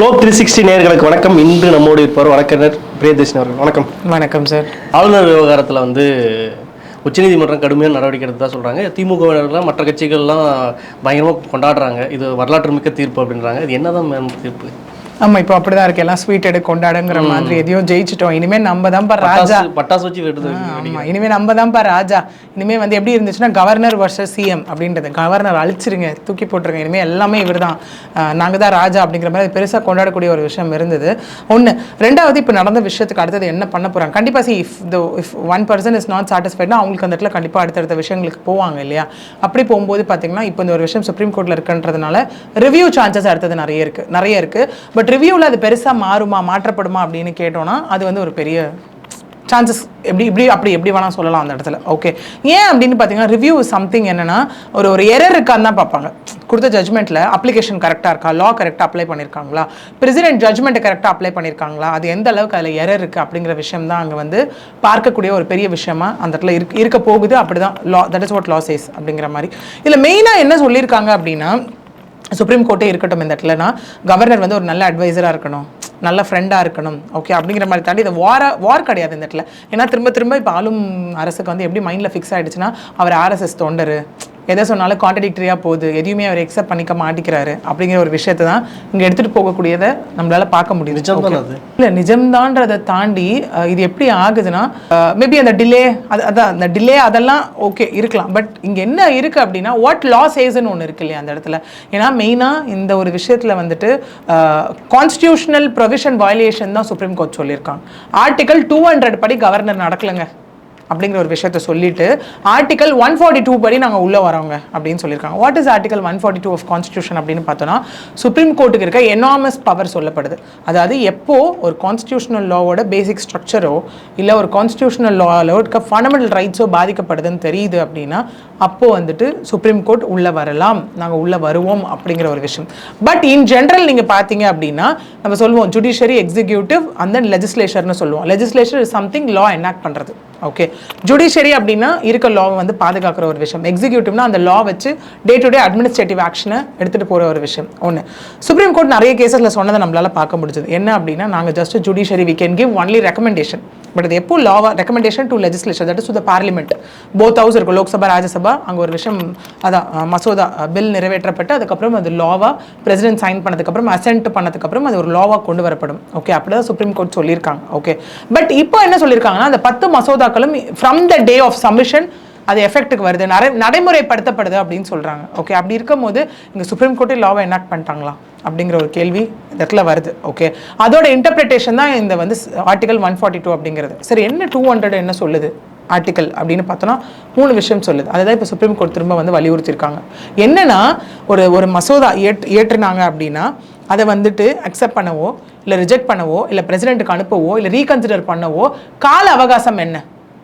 Globe three sixty நேர்களுக்கு வணக்கம். இன்று நம்மோடு இருப்பார் வழக்கறிஞர் பிரியதர்ஷன் அவர்கள். வணக்கம். வணக்கம் சார் ஆளுநர் விவகாரத்தில் வந்து உச்சநீதிமன்றம் கடுமையான நடவடிக்கை எடுத்ததா சொல்கிறாங்க திமுகவினர்லாம் மற்ற கட்சிகள்லாம் பயங்கரமாக கொண்டாடுறாங்க. இது வரலாற்று மிக்க தீர்ப்பு அப்படின்றாங்க. இது என்னதான் மேம் தீர்ப்பு? ஆமா இப்போ அப்படிதான் இருக்கு. எல்லாம் ஸ்வீட் எடு கொண்டாடுங்கிற மாதிரி எதையோ ஜெயிச்சிட்டோம். இனிமே நம்ம தான் ராஜா. பட்டாசு வச்சு வெடுது ஆமா இனிமே நம்ம தான் ராஜா. இனிமே வந்து எப்படி இருந்துச்சுன்னா கவர்னர் வர்சஸ் சிஎம் அப்படின்றது. கவர்னர் அழிச்சிருங்க தூக்கி போட்டுருங்க. இனிமே எல்லாமே இவர் தான் நாங்க தான் ராஜா அப்படிங்கிற மாதிரி பெருசா கொண்டாடக்கூடிய ஒரு விஷயம் இருந்தது. ஒண்ணு ரெண்டாவது இப்போ நடந்த விஷயத்துக்கு அடுத்தது என்ன பண்ண போறாங்க? கண்டிப்பா see if the if one person is not சாட்டிஸ்ஃபைட்னா அவங்களுக்கு அந்த இடத்துல கண்டிப்பா அடுத்தடுத்த விஷயங்களுக்கு போவாங்க இல்லையா? அப்படி போகும்போது பாத்தீங்கன்னா இப்போ இந்த ஒரு விஷயம் சுப்ரீம் கோர்ட்ல இருக்குன்றதுனால ரிவ்யூ சான்சஸ் அடுத்தது நிறைய இருக்கு. நிறைய இருக்கு. பட் ரிவ்யூவில் அது பெருசாக மாறுமா மாற்றப்படுமா அப்படின்னு கேட்டோன்னா அது வந்து ஒரு பெரிய சான்சஸ் எப்படி இப்படி அப்படி எப்படி வேணால் சொல்லலாம் அந்த இடத்துல. ஓகே ஏன் அப்படின்னு பார்த்தீங்கன்னா ரிவ்யூ சம்திங் என்னென்னா ஒரு ஒரு எரர் இருக்கான்னு தான் பார்ப்பாங்க. கொடுத்த ஜட்மெண்ட்டில் அப்ளிகேஷன் கரெக்டாக இருக்கா? லா கரெக்டாக அப்ளை பண்ணியிருக்காங்களா பிரசிடென்ட் ஜட்மெண்ட்டை கரெக்டாக அப்ளை பண்ணியிருக்காங்களா அது எந்த அளவுக்கு அதில் எரர் இருக்குது அப்படிங்கிற விஷயம் தான் அங்கே வந்து பார்க்கக்கூடிய ஒரு பெரிய விஷயமா அந்த இடத்துல இருக்க இருக்க போகுது. அப்படி தான் law that is what law says அப்படிங்கிற மாதிரி. இதில் மெயினாக என்ன சொல்லியிருக்காங்க அப்படின்னா சுப்ரீம் கோர்ட்டே இருக்கட்டும் இந்த இடத்துலனா கவர்னர் வந்து ஒரு நல்ல அட்வைசராக இருக்கணும் நல்ல ஃப்ரெண்டாக இருக்கணும் ஓகே அப்படிங்கிற மாதிரி தாண்டி இது வார வார் கிடையாது இந்த இடத்துல. ஏன்னா திரும்ப திரும்ப இப்போ ஆளும் அரசுக்கு வந்து எப்படி மைண்டில் ஃபிக்ஸ் ஆகிடுச்சுன்னா அவர் ஆர்எஸ்எஸ் தொண்டர் எதை சொன்னாலும் கான்ட்ரடிக்டரியாக போகுது. எதையுமே அவர் எக்ஸப்ட் பண்ணிக்க மாட்டேங்கிறாரு அப்படிங்கிற ஒரு விஷயத்தை தான் இங்கே எடுத்துகிட்டு போகக்கூடியதை நம்மளால பார்க்க முடியுது. இல்லை நிஜம்தான்றதை தாண்டி இது எப்படி ஆகுதுன்னா மேபி அந்த டிலே அது அதான் அந்த டிலே அதெல்லாம் ஓகே இருக்கலாம். பட் இங்கே என்ன இருக்குது அப்படின்னா வாட் லா சேஸ்ன்னு ஒன்று இருக்கு இல்லையா அந்த இடத்துல. ஏன்னா மெயினாக இந்த ஒரு விஷயத்தில் வந்துட்டு கான்ஸ்டியூஷனல் ப்ரொவிஷன் வயலேஷன் தான் சுப்ரீம் கோர்ட் சொல்லியிருக்காங்க. ஆர்டிகல் டூ ஹண்ட்ரட் படி கவர்னர் நடக்கலைங்க. அப்படிங்கிற ஒரு விஷயத்த சொல்லிட்டு ஆர்டிகல் ஒன் ஃபார்ட்டி டூ படி நாங்கள் உள்ளே வரோங்க அப்படின்னு சொல்லியிருக்காங்க. What is article one forty two of constitution அப்படின்னு பார்த்தோன்னா சுப்ரீம் கோர்ட்டுக்கு இருக்க எனாமஸ் பவர் சொல்லப்படுது. அதாவது எப்போ ஒரு கான்ஸ்டியூஷனல் லாவோட பேசிக் ஸ்ட்ரக்சரோ இல்லை ஒரு கான்ஸ்டியூஷனல் லாவில் இருக்க ஃபண்டமெண்டல் ரைட்ஸோ பாதிக்கப்படுதுன்னு தெரியுது அப்படின்னா அப்போது வந்துட்டு சுப்ரீம் கோர்ட் உள்ளே வரலாம். நாங்கள் உள்ளே வருவோம் அப்படிங்கிற ஒரு விஷயம். பட் இன் ஜென்ரல் நீங்கள் பார்த்தீங்க அப்படின்னா நம்ம சொல்லுவோம் ஜுடிஷியரி எக்ஸிக்யூட்டிவ் அண்ட் தென் லெஜிஸ்லேச்சர்னு சொல்லுவோம். Legislature is something law enact பண்ணுறது ஓகே ஜுடிஷியரி அப்படின்னா இருக்க லாவை வந்து பாதுகாக்கிற ஒரு விஷயம். எக்ஸிக்யூட்டிவ்னா அந்த லா வச்சு டே டு டே அட்மினிஸ்ட்ரேட்டிவ் ஆக்ஷனை எடுத்துகிட்டு போகிற ஒரு விஷயம். ஒன்று சுப்ரீம் கோர்ட் நிறைய கேசஸில் சொன்னதை நம்மளால பார்க்க முடிஞ்சது. என்ன அப்படின்னா நாங்கள் just judiciary we can give only recommendation but இது எப்போ law recommendation to legislature that is to the parliament both house இருக்கும் லோக்சபா ராஜ்யசபா அங்கே ஒரு விஷயம் அதான் மசோதா பில் நிறைவேற்றப்பட்டு அதுக்கப்புறம் அது லாவா பிரசிடென்ட் சைன் பண்ணதுக்கப்புறம் அசென்ட் பண்ணதுக்கப்புறம் அது ஒரு லாவா கொண்டு வரப்படும். ஓகே அப்படிதான் சுப்ரீம் கோர்ட் சொல்லியிருக்காங்க. ஓகே பட் இப்போ என்ன சொல்லியிருக்காங்கன்னா அந்த பத்து மசோதாக்களும் from the day of submission அது எஃபெக்ட்டுக்கு வருது. நடை நடைமுறைப்படுத்தப்படுது அப்படின்னு சொல்கிறாங்க ஓகே அப்படி இருக்கும்போது இங்கே சுப்ரீம் கோர்ட்டே லாவை எனாக்ட் பண்ணிட்டாங்களா? அப்படிங்கிற ஒரு கேள்வி இந்த இடத்துல வருது. ஓகே அதோட இன்டர்பிரிட்டேஷன் தான் இந்த வந்து ஆர்டிகல் ஒன் ஃபார்ட்டி டூ அப்படிங்கிறது. சரி என்ன டூ ஹண்ட்ரட் என்ன சொல்லுது? ஆர்டிக்கல் அப்படின்னு பார்த்தோன்னா மூணு விஷயம் சொல்லுது. அதுதான் இப்போ சுப்ரீம் கோர்ட் திரும்ப வந்து வலியுறுத்தியிருக்காங்க. என்னென்னா ஒரு ஒரு மசோதா ஏற்று ஏற்றுனாங்க அப்படின்னா அதை வந்துட்டு அக்செப்ட் பண்ணவோ இல்லை ரிஜெக்ட் பண்ணவோ இல்லை பிரசிடென்ட்டுக்கு அனுப்பவோ இல்லை ரீகன்சிடர் பண்ணவோ கால அவகாசம் என்ன?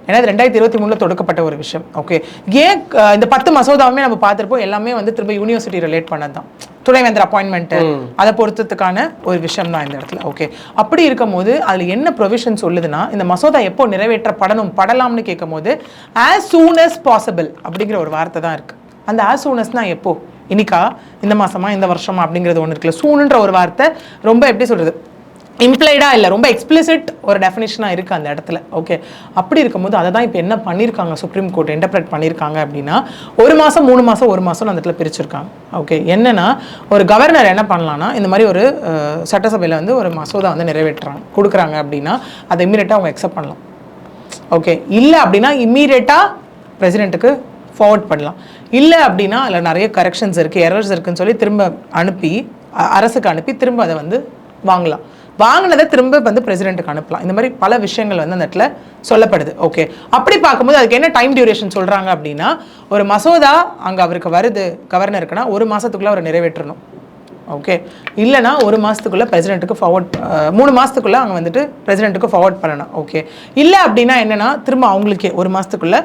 ஏன்னா இது ரெண்டாயிரத்தி இருபத்தி மூணுல தொடக்கப்பட்ட ஒரு விஷயம். ஓகே ஏன் இந்த பத்து மசோதாவுமே நம்ம பார்த்திருப்போம் எல்லாமே வந்து திரும்ப யூனிவர்சிட்டி ரிலேட் பண்ணது தான் துணைவேந்தர் அப்பாயின்மெண்ட் அதை பொறுத்ததுக்கான ஒரு விஷயம் தான் இந்த இடத்துல. ஓகே அப்படி இருக்கும்போது அதுல என்ன ப்ரொவிஷன் சொல்லுதுன்னா இந்த மசோதா எப்போ நிறைவேற்றப்படணும் படலாம்னு கேட்கும்போது ஆஸ் சூன் as பாசிபிள் அப்படிங்கிற ஒரு வார்த்தை தான் இருக்கு. அந்த ஆஸ் சூனஸ்னா எப்போ? இன்னைக்கா? இந்த மாசமா? இந்த வருஷமா? அப்படிங்கிறது ஒன்று இருக்குல்ல. சூனுன்ற ஒரு வார்த்தை ரொம்ப எப்படி சொல்றது? இம்ப்ளைடாக இல்லை ரொம்ப எக்ஸ்பிளிசிட் ஒரு டெஃபினேஷனாக இருக்குது அந்த இடத்துல. ஓகே அப்படி இருக்கும்போது அதை தான் இப்போ என்ன பண்ணியிருக்காங்க சுப்ரீம் கோர்ட் இன்டர்பிரட் பண்ணியிருக்காங்க அப்படின்னா ஒரு மாதம் மூணு மாதம் ஒரு மாதம் அந்த இடத்துல பிரிச்சிருக்காங்க. ஓகே என்னென்னா ஒரு கவர்னர் என்ன பண்ணலாம்னா இந்த மாதிரி ஒரு சட்டசபையில் வந்து ஒரு மசோதா வந்து நிறைவேற்றுறாங்க கொடுக்குறாங்க அப்படின்னா அதை இம்மீடியட்டாக அவங்க அக்செப்ட் பண்ணலாம். ஓகே இல்லை அப்படின்னா இம்மீடியட்டாக பிரசிடெண்ட்டுக்கு ஃபார்வர்ட் பண்ணலாம். இல்லை அப்படின்னா அதில் நிறைய கரெக்ஷன்ஸ் இருக்குது எரர்ஸ் இருக்குதுன்னு சொல்லி திரும்ப அனுப்பி அரசுக்கு அனுப்பி திரும்ப அதை வந்து வாங்கலாம். வாங்கினதை திரும்ப வந்து பிரசிடெண்ட்டுக்கு அனுப்பலாம். இந்த மாதிரி பல விஷயங்கள் வந்து அந்த இடத்துல சொல்லப்படுது. ஓகே அப்படி பார்க்கும்போது அதுக்கு என்ன டைம் டியூரேஷன் சொல்கிறாங்க அப்படின்னா ஒரு மசோதா அங்கே அவருக்கு வருது கவர்னருக்குன்னா ஒரு மாதத்துக்குள்ளே அவர் நிறைவேற்றணும். ஓகே இல்லைனா ஒரு மாதத்துக்குள்ளே பிரசிடென்ட்டுக்கு ஃபார்வர்ட் மூணு மாதத்துக்குள்ளே அங்கே வந்துட்டு பிரசிடென்ட்டுக்கு ஃபார்வர்ட் பண்ணணும். ஓகே இல்லை அப்படின்னா என்னென்னா திரும்ப அவங்களுக்கே ஒரு மாதத்துக்குள்ளே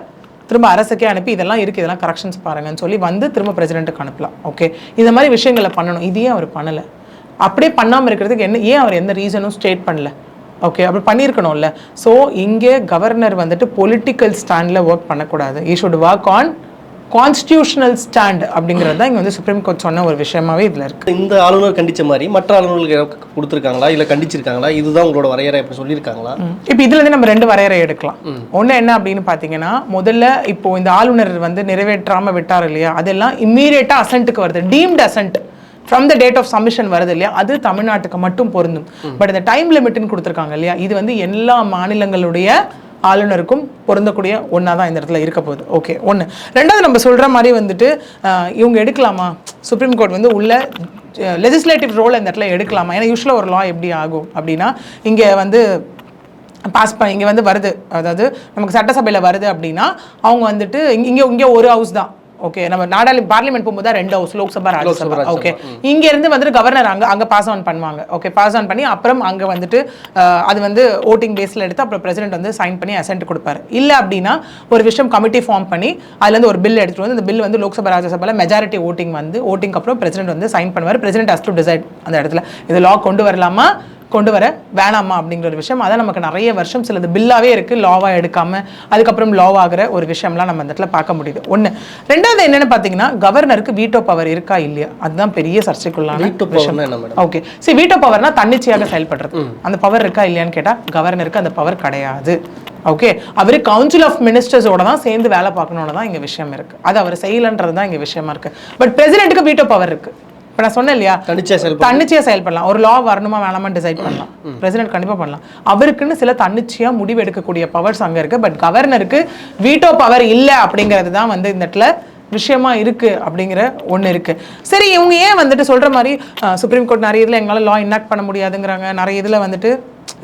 திரும்ப அரசுக்கே அனுப்பி இதெல்லாம் இருக்குது இதெல்லாம் கரெக்ஷன்ஸ் பாருங்கன்னு சொல்லி வந்து திரும்ப பிரசிடென்ட்டுக்கு அனுப்பலாம். ஓகே இந்த மாதிரி விஷயங்களை பண்ணணும். இதையும் அவர் பண்ணலை. அப்படியே பண்ணாமல் இருக்கிறதுக்கு என்ன ஏன் அவர் எந்த ரீசனும் ஸ்டேட் பண்ணல? ஓகே அப்படி பண்ணியிருக்கணும்ல. ஸோ இங்கே கவர்னர் வந்துட்டு பொலிட்டிக்கல் ஸ்டாண்டில் ஒர்க் பண்ணக்கூடாது. He should work on constitutional stand அப்படிங்கிறது தான் இங்கே வந்து சுப்ரீம் கோர்ட் சொன்ன ஒரு விஷயமாவே இதில் இருக்குது இந்த ஆளுநர் கண்டிச்ச மாதிரி மற்ற ஆளுநர்களுக்கு கொடுத்துருக்காங்களா? இல்லை கண்டிச்சிருக்காங்களா? இதுதான் உங்களோட வரையறை அப்படி சொல்லியிருக்காங்களா? இப்போ இதுல இருந்து நம்ம ரெண்டு வரையறை எடுக்கலாம். ஒண்ணு என்ன அப்படின்னு பார்த்தீங்கன்னா முதல்ல இப்போ இந்த ஆளுநர் வந்து நிறைவேற்றாம விட்டார் இல்லையா? அதெல்லாம் இம்மீடியட்டா அசன்ட்டுக்கு வருது. Deemed assent from the date of submission வருது இல்லையா? அது தமிழ்நாட்டுக்கு மட்டும் பொருந்தும். பட் இந்த டைம் லிமிட்னு கொடுத்துருக்காங்க இல்லையா? இது வந்து எல்லா மாநிலங்களுடைய ஆளுநருக்கும் பொருந்தக்கூடிய ஒன்றா தான் இந்த இடத்துல இருக்க போகுது. ஓகே ஒன்று ரெண்டாவது நம்ம சொல்கிற மாதிரி வந்துட்டு இவங்க எடுக்கலாமா? சுப்ரீம் கோர்ட் வந்து உள்ள லெஜிஸ்லேட்டிவ் ரோல் இந்த இடத்துல எடுக்கலாமா? ஏன்னா யூஸ்வலாக ஒரு லா எப்படி ஆகும் அப்படின்னா இங்கே வந்து பாஸ் பண்ணி இங்கே வந்து வருது. அதாவது நமக்கு சட்டசபையில் வருது அப்படின்னா அவங்க வந்துட்டு இங்கே இங்கே ஒரு ஹவுஸ் தான். ஓகே நம்ம நாடாளு பார்லிமெண்ட் போகும்போது தான் ரெண்டு ஹவுஸ் லோக்சபா ராஜ்யசபா. ஓகே இங்க இருந்து வந்துட்டு கவர்னர் அங்க அங்க பாஸ் ஆன் பண்ணுவாங்க. ஓகே பாஸ் ஆன் பண்ணி அப்புறம் அங்க வந்துட்டு அது வந்து ஓட்டிங் பேஸ்ல எடுத்து அப்புறம் பிரசிடென்ட் வந்து சைன் பண்ணி அசென்ட் கொடுப்பாரு. இல்ல அப்படின்னா ஒரு விஷயம் கமிட்டி ஃபார்ம் பண்ணி அதுல இருந்து ஒரு பில் எடுத்துட்டு வந்து அந்த பில் வந்து லோக்சபா ராஜ்யசபால மெஜாரிட்டி ஓட்டிங் வந்து ஓட்டிங் அப்புறம் பிரசிடென்ட் வந்து சைன் பண்ணுவார். பிரசிடென்ட் ஹஸ் டு டிசைட் அந்த இடத்துல. இது லா கொண்டு வரலாமா? கொண்டு வர வேணாமா அப்படிங்கிற ஒரு விஷயம். அதான் நமக்கு நிறைய வருஷம் சிலது பில்லாவே இருக்கு லாவா எடுக்காம அதுக்கப்புறம் ஆகுற ஒரு விஷயம்லாம் நம்ம இந்த இடத்துல பார்க்க முடியுது. ஒண்ணு. ரெண்டாவது என்னன்னு பார்த்தீங்கன்னா கவர்னருக்கு வீட்டோ பவர் இருக்கா இல்லையா? அதுதான் பெரிய சர்ச்சைக்குள்ளான மேடம் ஓகே சரி வீட்டோ பவர்னா தன்னிச்சையாக செயல்படுறது. அந்த பவர் இருக்கா இல்லையான்னு கேட்டா கவர்னருக்கு அந்த பவர் கிடையாது. ஓகே அவர் கவுன்சில் ஆஃப் மினிஸ்டர்ஸோட தான் சேர்ந்து வேலை பார்க்கணும்னு தான் இங்க விஷயம் இருக்கு. அது அவர் செய்யலன்றது தான் இங்க விஷயமா இருக்கு. பட் பிரசிடென்ட்டுக்கு வீட்டோ பவர் இருக்கு. இப்போ நான் சொன்னேன் இல்லையா? தனிச்சா செயல்பட தன்னிச்சையா செயல்படலாம். ஒரு லா வரணுமா வேணாமா டிசைட் பண்ணலாம். பிரசிடென்ட் கண்டிப்பா பண்ணலாம். அவருக்குன்னு சில தன்னிச்சையா முடிவு எடுக்கக்கூடிய பவர்ஸ் அங்க இருக்கு. பட் கவர்னருக்கு வீட்டோ பவர் இல்ல அப்படிங்கிறது தான் வந்து இந்த இடத்துல விஷயமா இருக்கு அப்படிங்கிற ஒண்ணு இருக்கு. சரி இவங்க ஏன் வந்துட்டு சொல்ற மாதிரி சுப்ரீம் கோர்ட் நிறைய இதுல எங்களால லா இன்னாக்ட் பண்ண முடியாதுங்கிறாங்க. நிறைய இதுல வந்துட்டு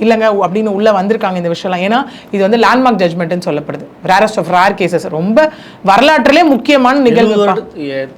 இல்லைங்க அப்படின்னு உள்ள வந்திருக்காங்க இந்த விஷயம்லாம். ஏன்னா இது வந்து லேண்ட்மார்க் ஜட்மெண்ட்னு சொல்லப்படுது. ரேரஸ்ட் ஆஃப் ரேர் கேசஸ் ரொம்ப வரலாற்றிலே முக்கியமான நிகழ்வு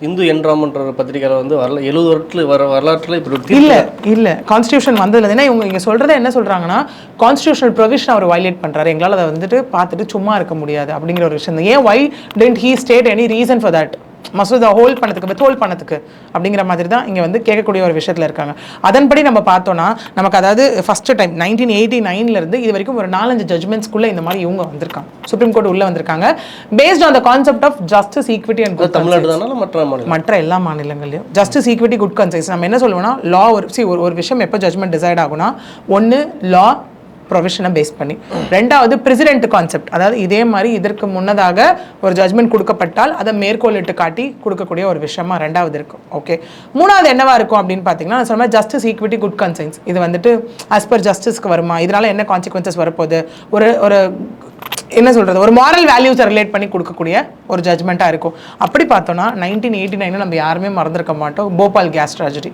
இந்து என்றாமன்ற பத்திரிகையில வந்து வரல எழுபது வருடத்துல வர வரலாற்றுல இப்படி இல்ல இல்ல. கான்ஸ்டியூஷன் வந்ததுல ஏன்னா இவங்க இங்க சொல்றத என்ன சொல்றாங்கன்னா கான்ஸ்டியூஷனல் ப்ரொவிஷன் அவர் வயலேட் பண்றாரு. எங்களால அதை வந்துட்டு பார்த்துட்டு சும்மா இருக்க முடியாது அப்படிங்கிற ஒரு விஷயம். ஏன் why didn't he state any reason for that மசோதா ஹோல்ட் பண்ணதுக்கு வித் ஹோல்ட் பண்ணதுக்கு அப்படிங்கிற மாதிரி தான் இங்க வந்து கேட்கக்கூடிய ஒரு விஷயத்துல இருக்காங்க. அதன்படி நம்ம பார்த்தோம்னா நமக்கு அதாவது ஃபர்ஸ்ட் டைம் நைன்டீன் எயிட்டி நைன்ல இருந்து இது வரைக்கும் ஒரு நாலஞ்சு ஜட்மெண்ட்ஸ்குள்ள இந்த மாதிரி இவங்க வந்திருக்காங்க. சுப்ரீம் கோர்ட் உள்ள வந்திருக்காங்க. Based on the concept of justice equity and அது தமிழ்நாடு மற்ற எல்லா மாநிலங்களையும் ஜஸ்டிஸ் ஈக்விட்டி குட் கன்சைஸ் நம்ம என்ன சொல்லுவோம்னா லா ஒரு சி ஒரு ஒரு விஷயம் எப்போ ஜட்மெண்ட் டிசைட் ஆகும்னா ஒன்று லா ப்ரொவிஷனை பேஸ் பண்ணி. ரெண்டாவது பிரசிடென்ட் கான்செப்ட் அதாவது இதே மாதிரி இதற்கு முன்னதாக ஒரு ஜட்மெண்ட் கொடுக்கப்பட்டால் அதை மேற்கோளிட்டு காட்டி கொடுக்கக்கூடிய ஒரு விஷயமா ரெண்டாவது இருக்கும். ஓகே மூணாவது என்னவா இருக்கும் அப்படின்னு பார்த்தீங்கன்னா நான் சொன்ன ஜஸ்டிஸ் ஈக்விட்டி குட் கன்சைன்ஸ் இது வந்துட்டு ஆஸ் பர் ஜஸ்டிஸ்க்கு வருமா? இதனால என்ன கான்சிக்வன்சஸ் வரப்போகுது? ஒரு ஒரு என்ன சொல்றது? ஒரு மாரல் வேல்யூஸை ரிலேட் பண்ணி கொடுக்கக்கூடிய ஒரு ஜட்மெண்ட்டாக இருக்கும். அப்படி பார்த்தோம்னா நைன்டீன் எயிட்டி நைனில் நம்ம யாருமே மறந்துருக்க மாட்டோம். போபால் கேஸ் ட்ராஜடி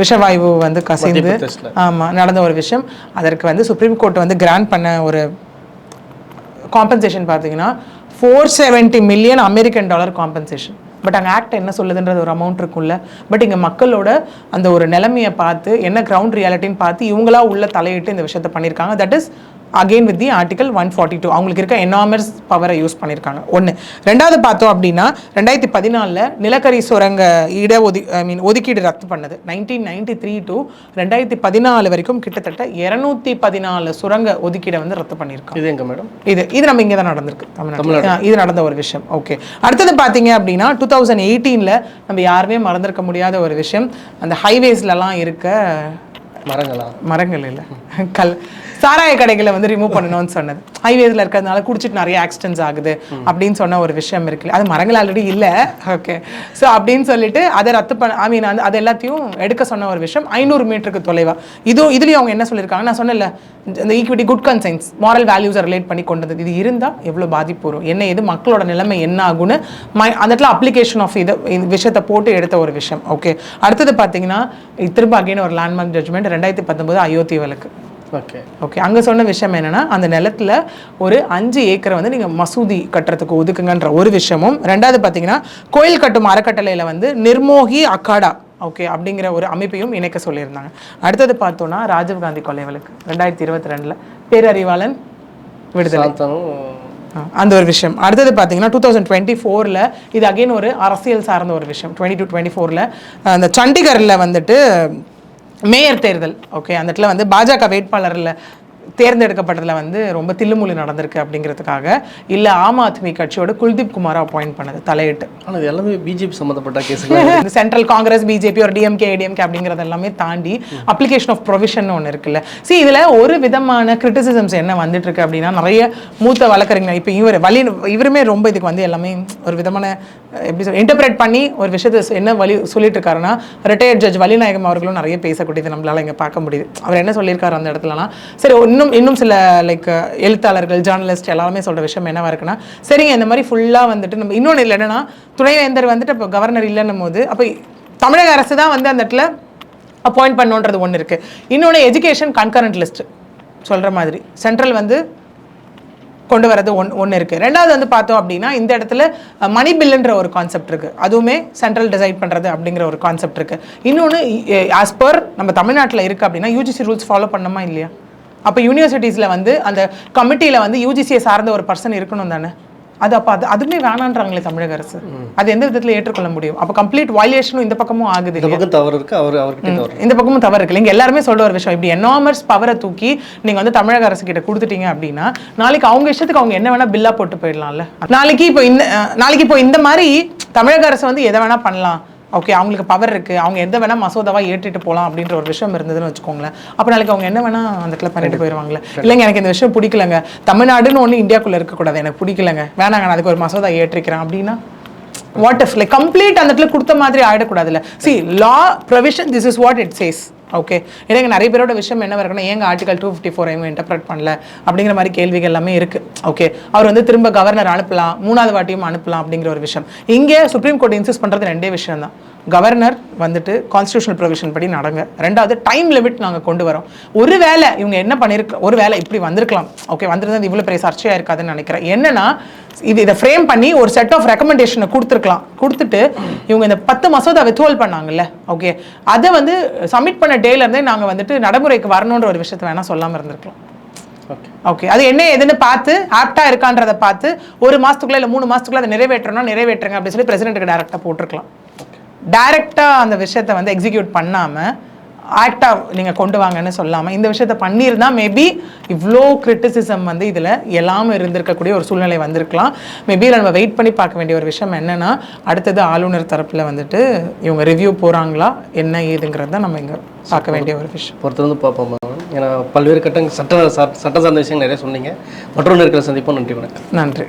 விஷவாயு வந்து கசிந்து பிரதேஷ்ல. ஆமா நடந்த ஒரு விஷயம். அதற்கு வந்து சுப்ரீம் கோர்ட் வந்து கிராண்ட் பண்ண ஒரு காம்பன்சேஷன் பார்த்தீங்கன்னா four seventy million American dollar compensation but அங்கே ஆக்ட் என்ன சொல்லுதுன்றது ஒரு அமௌண்ட் இருக்கும்ல. பட் இங்கே மக்களோட அந்த ஒரு நிலைமையை பார்த்து என்ன கிரவுண்ட் ரியாலிட்டின்னு பார்த்து இவங்களா உள்ள தலையிட்டு இந்த விஷயத்தை பண்ணியிருக்காங்க. That is again with the article one forty two அவங்களுக்கு இருக்க எனாமர்ஸ் பவரை யூஸ் பண்ணியிருக்காங்க ஒன்று ரெண்டாவது பார்த்தோம் அப்படின்னா ரெண்டாயிரத்தி பதினாலில் நிலக்கரி சுரங்க இட ஒதி ஐ மீன் ஒதுக்கீடு ரத்து பண்ணது. நைன்டீன் நைன்டி த்ரீ டு ரெண்டாயிரத்தி பதினாலு வரைக்கும் கிட்டத்தட்ட இரநூத்தி பதினாலு சுரங்க ஒதுக்கீடை வந்து ரத்து பண்ணியிருக்காங்க இது எங்க மேடம்? இது இது நம்ம இங்கே தான் நடந்திருக்கு. தமிழ்நாட்டில். ஆ, இது நடந்த ஒரு விஷயம். ஓகே அடுத்தது பார்த்தீங்க அப்படின்னா டூ தௌசண்ட் எயிட்டீனில் நம்ம யாருமே மறந்திருக்க முடியாத ஒரு விஷயம். அந்த ஹைவேஸ்லலாம் இருக்க மரங்களா? மரங்கள் இல்லை. கல் சாராய கடைகளை வந்து ரிமூவ் பண்ணணும்னு சொன்னது. ஹைவேஸில் இருக்கிறதுனால குடிச்சிட்டு நிறைய ஆக்சிடென்ட்ஸ் ஆகுது அப்படின்னு சொன்ன ஒரு விஷயம் இருக்குல்ல அது மரங்கள் ஆல்ரெடி இல்லை. ஓகே ஸோ அப்படின்னு சொல்லிட்டு அதை ரத்து பண்ண ஐ மீன் அது எல்லாத்தையும் எடுக்க சொன்ன ஒரு விஷயம். ஐநூறு மீட்டருக்கு தொலைவா. இதுவும் இதுலேயும் அவங்க என்ன சொல்லியிருக்காங்க நான் சொன்னேன்ல இந்த ஈக்விட்டி குட் கன்சைன்ஸ் மாரல் வேல்யூஸை ரிலேட் பண்ணி கொண்டது இது இருந்தால் எவ்வளோ பாதிப்பு வரும்? என்ன இது மக்களோட நிலைமை என்ன ஆகும்னு மை அந்த இடத்துல அப்ளிகேஷன் ஆஃப் இதை விஷயத்தை போட்டு எடுத்த ஒரு விஷயம். ஓகே அடுத்தது பார்த்தீங்கன்னா திரும்ப அகைன் ஒரு லேண்ட்மார்க் ஜட்மெண்ட் ரெண்டாயிரத்தி பத்தொம்போது அயோத்தி வழக்கு. ஓகே ஓகே அங்கே சொன்ன விஷயம் என்னன்னா அந்த நிலத்துல ஒரு அஞ்சு ஏக்கரை வந்து நீங்கள் மசூதி கட்டுறதுக்கு ஒதுக்குங்கன்ற ஒரு விஷயமும். ரெண்டாவது பார்த்தீங்கன்னா கோயில் கட்டும் அறக்கட்டளையில் வந்து நிர்மோகி அக்காடா ஓகே அப்படிங்கிற ஒரு அமைப்பையும் இணைக்க சொல்லியிருந்தாங்க. அடுத்தது பார்த்தோன்னா ராஜீவ்காந்தி கொலை வழக்கு ரெண்டாயிரத்தி இருபத்தி ரெண்டில். பேரறிவாளன் விடுதலை. அந்த ஒரு விஷயம். அடுத்தது பார்த்தீங்கன்னா டூ தௌசண்ட் டுவெண்ட்டி ஃபோரில் இது அகைன் ஒரு அரசியல் சார்ந்த ஒரு விஷயம். டுவெண்ட்டி டூ டுவெண்ட்டி ஃபோரில் அந்த சண்டிகரில் வந்துட்டு மேயர் தேர்தல். ஓகே அந்த இடத்துல வந்து பாஜக வேட்பாளரில் தேர்ந்தெடுக்கப்பட்டதுல வந்து ரொம்ப தில்லுமுள்ளு நடந்திருக்கு அப்படிங்கிறதுக்காக இல்லை ஆம் ஆத்மி கட்சியோட குல்தீப் குமாரை அப்பாயிண்ட் பண்ணது தலையிட்டு. ஆனால் இது எல்லாமே பிஜேபி சம்மந்தப்பட்ட இந்த சென்ட்ரல் காங்கிரஸ் பிஜேபி ஒரு டிஎம்கே ஏடிஎம்கே அப்படிங்கிறது எல்லாமே தாண்டி அப்ளிகேஷன் ஆஃப் ப்ரொவிஷன் ஒன்று இருக்குல்ல. See இதுல ஒரு விதமான கிரிட்டிசிசம்ஸ் என்ன வந்துட்டு இருக்கு அப்படின்னா நிறைய மூத்த வழக்கறிஞர் இப்போ இவர் வழி இவருமே ரொம்ப இதுக்கு வந்து எல்லாமே ஒரு விதமான எப்படி சொல் இன்டர்பிரேட் பண்ணி ஒரு விஷயத்தை என்ன வழி சொல்லிட்டு இருக்காருன்னா ரிட்டையர்ட் ஜட்ஜ் வலிநாயகம் அவர்களும் நிறைய பேசக்கூடியது நம்மளால இங்க பார்க்க முடியுது. அவர் என்ன சொல்லியிருக்காரு அந்த இடத்துலலாம் சரி இன்னும் இன்னும் சில லைக் எழுத்தாளர்கள் ஜேர்னலிஸ்ட் எல்லாருமே சொல்கிற விஷயம் என்னவாக இருக்குன்னா சரிங்க இந்த மாதிரி ஃபுல்லாக வந்துட்டு நம்ம இன்னொன்று இல்லை என்னன்னா துணைவேந்தர் வந்துட்டு இப்போ கவர்னர் இல்லைன்னும் போது அப்போ தமிழக அரசு தான் வந்து அந்த இடத்துல அப்பாயிண்ட் பண்ணுன்றது ஒன்று இருக்குது இன்னொன்று எஜுகேஷன் கன்கரண்ட் லிஸ்ட் சொல்கிற மாதிரி சென்ட்ரல் வந்து கொண்டு வரது ஒன் ஒன்று இருக்குது ரெண்டாவது வந்து பார்த்தோம் அப்படின்னா இந்த இடத்துல மணி பில்லுன்ற ஒரு கான்செப்ட் இருக்குது அதுவுமே சென்ட்ரல் டிசைட் பண்ணுறது அப்படிங்கிற ஒரு கான்செப்ட் இருக்குது இன்னொன்று ஆஸ் பர் நம்ம தமிழ்நாட்டில் இருக்குது அப்படின்னா யூஜிசி ரூல்ஸ் ஃபாலோ பண்ணணுமா இல்லையா? அப்போ யூனிவர்சிட்டிஸில் வந்து அந்த கமிட்டியில் வந்து யூஜிசியை சார்ந்த ஒரு பர்சன் இருக்கணும் தானே? அது அப்போ அது அதுவுமே வேணான்றாங்களே தமிழக அரசு. அது எந்த விதத்தில் ஏற்றுக்கொள்ள முடியும்? அப்போ கம்ப்ளீட் வயலேஷனும் இந்த பக்கமும் ஆகுது இந்த பக்கம் தவறு இருக்கு அவர் அவர்கிட்ட இந்த பக்கமும் தவறு இருக்கு. இங்க எல்லாருமே சொல்ற ஒரு விஷயம் இப்படி எனாமர்ஸ் பவரை தூக்கி நீங்க வந்து தமிழக அரசு கிட்ட கொடுத்துட்டீங்க அப்படின்னா நாளைக்கு அவங்க இஷ்டத்துக்கு அவங்க என்ன வேணா பில்லா போட்டு போயிடலாம்ல. நாளைக்கு இப்போ இந்த நாளைக்கு இப்போ இந்த மாதிரி தமிழக அரசு வந்து எதை வேணா பண்ணலாம். ஓகே அவங்களுக்கு பவர் இருக்கு. அவங்க எதை வேணா மசோதாவா ஏற்றிட்டு போகலாம் அப்படின்ற ஒரு விஷயம் இருந்ததுன்னு வச்சுக்கோங்களேன். அப்போ நாளைக்கு அவங்க என்ன வேணா அந்த இடத்துல பண்ணிட்டு போயிடுவாங்களே இல்லைங்க எனக்கு இந்த விஷயம் பிடிக்கலங்க. தமிழ்நாடுன்னு ஒன்று இந்தியாக்குள்ள இருக்கக்கூடாது. எனக்கு பிடிக்கலங்க. வேணாங்க நான் அதுக்கு ஒரு மசோதா ஏற்றிக்கிறேன் அப்படின்னா வாட் இஃப் லைக் கம்ப்ளீட் அந்த இடத்துல கொடுத்த மாதிரி ஆகிடக்கூடாதுல்ல see law provision this is what it says okay எனக்கு நிறைய பேரோட விஷயம் என்ன இருக்குன்னா ஏங்க ஆர்டிகல் டூ ஃபிஃப்டி ஃபோர் இவங்க இன்டர்பிரட் பண்ணல? அப்படிங்கிற மாதிரி கேள்விகள் எல்லாமே இருக்கு. ஓகே அவர் வந்து திரும்ப கவர்னர் அனுப்பலாம் மூணாவது வாட்டியும் அனுப்பலாம் அப்படிங்கிற ஒரு விஷயம். இங்கே சுப்ரீம் கோர்ட் இன்சிஸ்ட் பண்ணுறது ரெண்டே விஷயம் தான் கவர்னர் வந்துட்டு கான்ஸ்டியூஷனல் ப்ரொவிஷன் படி நடங்க. ரெண்டாவது டைம் லிமிட் நாங்கள் கொண்டு வரோம். ஒரு வேளை இவங்க என்ன பண்ணிருக்க ஒரு வேளை இப்படி வந்திருக்கலாம். ஓகே வந்திருந்தது இவ்வளோ பெரிய சர்ச்சையாக இருக்காதுன்னு நினைக்கிறேன். என்னன்னா இது இதை ஃப்ரேம் பண்ணி ஒரு செட் ஆஃப் ரெக்கமெண்டேஷனை கொடுத்துருக்கலாம். கொடுத்துட்டு இவங்க இந்த பத்து மசோதா வித்ஹோல் பண்ணாங்கல்ல. ஓகே அதை வந்து சப்மிட் பண்ண டேல இருந்தே நாங்கள் வந்துட்டு நடைமுறைக்கு வரணுன்ற ஒரு விஷயத்தை வேணால் சொல்லாமல் இருந்திருக்கலாம். ஓகே ஓகே அது என்ன ஏதுன்னு பார்த்து ஆப்டா இருக்கான்றதை பார்த்து ஒரு மாசத்துக்குள்ள இல்லை மூணு மாசத்துக்குள்ள அதை நிறைவேற்றணும்னா நிறைவேற்றுங்க அப்படின்னு சொல்லி பிரசிடென்ட்டுக்கு டேரெக்டாக போட்டிருக்கலாம். டைரக்டாக அந்த விஷயத்தை வந்து எக்ஸிக்யூட் பண்ணாமல் ஆக்டாக நீங்கள் கொண்டு வாங்கன்னு சொல்லாமல் இந்த விஷயத்த பண்ணியிருந்தா மேபி இவ்வளோ கிரிட்டிசிசம் வந்து இதில் எல்லாமே இருந்திருக்கக்கூடிய ஒரு சூழ்நிலை வந்திருக்கலாம். மேபி நம்ம வெயிட் பண்ணி பார்க்க வேண்டிய ஒரு விஷயம் என்னன்னா அடுத்தது ஆளுநர் தரப்பில் வந்துட்டு இவங்க ரிவ்யூ போகிறாங்களா என்ன ஏதுங்கிறது தான் நம்ம இங்கே பார்க்க வேண்டிய ஒரு விஷயம். பொறுத்து வந்து பார்ப்போம். ஏன்னா பல்வேறு கட்டங்க சட்ட சட்ட சார்ந்த விஷயங்கள் நிறைய சொன்னீங்க. மற்றொன்று இருக்கிற சந்திப்போம். நன்றி வணக்கம். நன்றி.